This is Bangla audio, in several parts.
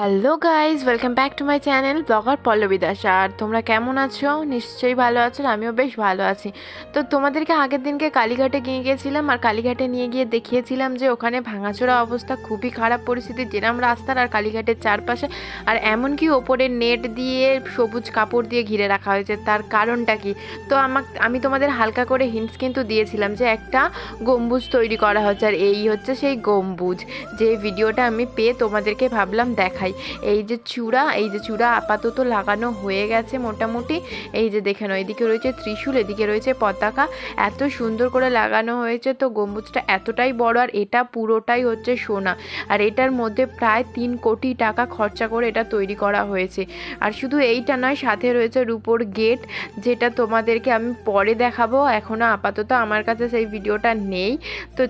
Hello guys welcome back to my channel blogger Pallabi Das আর তোমরা কেমন আছো? নিশ্চয়ই ভালো আছো আমিও বেশ ভালো আছি। তো তোমাদেরকে আগের দিনকে কালীঘাটে নিয়ে গিয়েছিলাম আর কালীঘাটে নিয়ে গিয়ে দেখিয়েছিলাম যে ওখানে ভাঙাচোরা অবস্থা, খুবই খারাপ পরিস্থিতি, যেরাম রাস্তার আর কালীঘাটের চারপাশে। আর এমনকি ওপরে নেট দিয়ে সবুজ কাপড় দিয়ে ঘিরে রাখা হয়েছে। তার কারণটা কি? তো আমাক, আমি তোমাদের হালকা করে হিন্টস কিন্তু দিয়েছিলাম যে একটা গম্বুজ তৈরি করা হচ্ছে। আর এই হচ্ছে সেই গম্বুজ। যে ভিডিওটা আমি পেয়ে তোমাদেরকে ভাবলাম দেখাই। এই যে চূড়া, এই যে চূড়া আপাতত লাগানো হয়ে গেছে মোটামুটি। এই যে দেখে নাও এদিকে রয়েছে ত্রিশূল, এদিকে রয়েছে পতাকা। এত সুন্দর করে লাগানো হয়েছে তো গম্বুজটা এতটাই বড় আর এটা পুরোটাই হচ্ছে সোনা। আর এটার মধ্যে প্রায় তিন কোটি টাকা খরচা করে এটা তৈরি করা হয়েছে। আর শুধু এইটা নয়, সাথে রয়েছে রূপোর গেট, যেটা তোমাদেরকে আমি পরে দেখাবো। এখনও আপাতত আমার কাছে সেই ভিডিওটা নেই। তো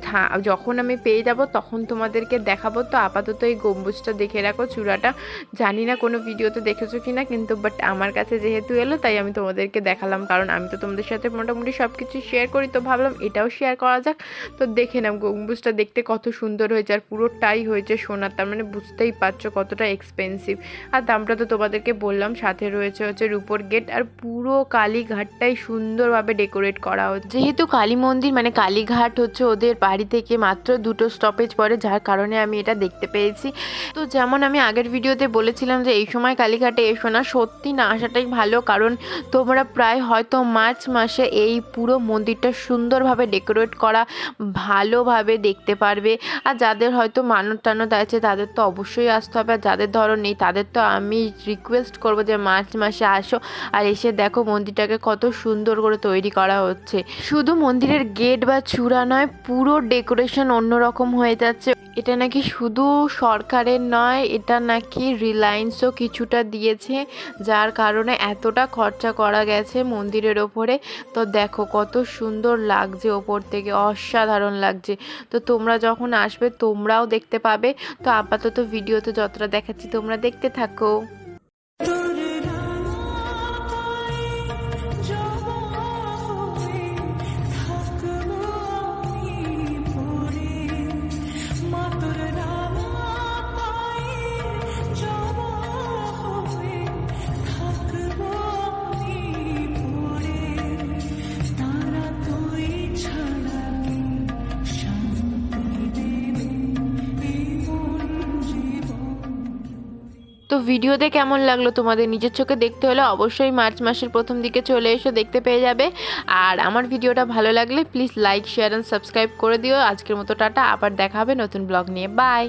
যখন আমি পেয়ে যাব তখন তোমাদেরকে দেখাবো। তো আপাতত এই গম্বুজটা দেখে রাখো চূড়াটা। জানি না কোনো ভিডিওতে দেখেছ কি না কিন্তু বাট আমার কাছে যেহেতু এলো, তাই আমি তোমাদেরকে দেখালাম। কারণ আমি তো তোমাদের সাথে মোটামুটি সব কিছু শেয়ার করি, তো ভাবলাম এটাও শেয়ার করা যাক। তো দেখে নাও, গম্বুজটা দেখতে কত সুন্দর হয়েছে, আর পুরোটাই হয়েছে সোনার, তার মানে বুঝতেই পারছ কতটা এক্সপেন্সিভ আর দামটা তো তোমাদেরকে বললাম, সাথে রয়েছে হচ্ছে রূপোর গেট আর পুরো কালীঘাটটাই সুন্দরভাবে ডেকোরেট করা হচ্ছে। যেহেতু কালী মন্দির মানে কালীঘাট হচ্ছে ওদের বাড়ি থেকে মাত্র দুটো স্টপেজ পড়ে, যার কারণে আমি এটা দেখতে পেয়েছি। তো যেমন আমি আগের ভিডিওতে বলেছিলাম যে এই সময় কালীঘাটে এসো না। সত্যি না, আসাটাই ভালো, কারণ তোমরা প্রায় হয়তো মার্চ মাসে এই পুরো মন্দিরটা সুন্দরভাবে ডেকোরেট করা ভালোভাবে দেখতে পারবে। আর যাদের হয়তো মানত টানত আছে, তাদের তো অবশ্যই আসতে হবে। আর যাদের ধরো নেই, তাদের তো আমি রিকোয়েস্ট করব যে মার্চ মাসে আসো আর এসে দেখো মন্দিরটাকে কত সুন্দর করে তৈরি করা হচ্ছে। শুধু মন্দিরের গেট বা চূড়া নয়, পুরো ডেকোরেশন অন্যরকম হয়ে যাচ্ছে। এটা নাকি শুধু সরকারের নয়, এটা নাকি রিলায়েন্সও কিছুটা দিয়েছে, যার কারণে এতটা খরচা করা গেছে মন্দিরের ওপরে। তো দেখো কত সুন্দর লাগছে ওপর থেকে, অসাধারণ লাগছে। তো তোমরা যখন আসবে তোমরাও দেখতে পাবে। তো আপাতত ভিডিওতে যতটা দেখাচ্ছি তোমরা দেখতে থাকো। তো ভিডিওতে কেমন লাগল তোমাদের? নিজের চোখে দেখতে হলে অবশ্যই মার্চ মাসের প্রথম দিকে চলে এসো, দেখতে পেয়ে যাবে। আর আমার ভিডিওটা ভালো লাগলে please like share and subscribe করে দিও। আজকের মতো টাটা, আবার দেখা হবে নতুন ব্লগ নিয়ে। বাই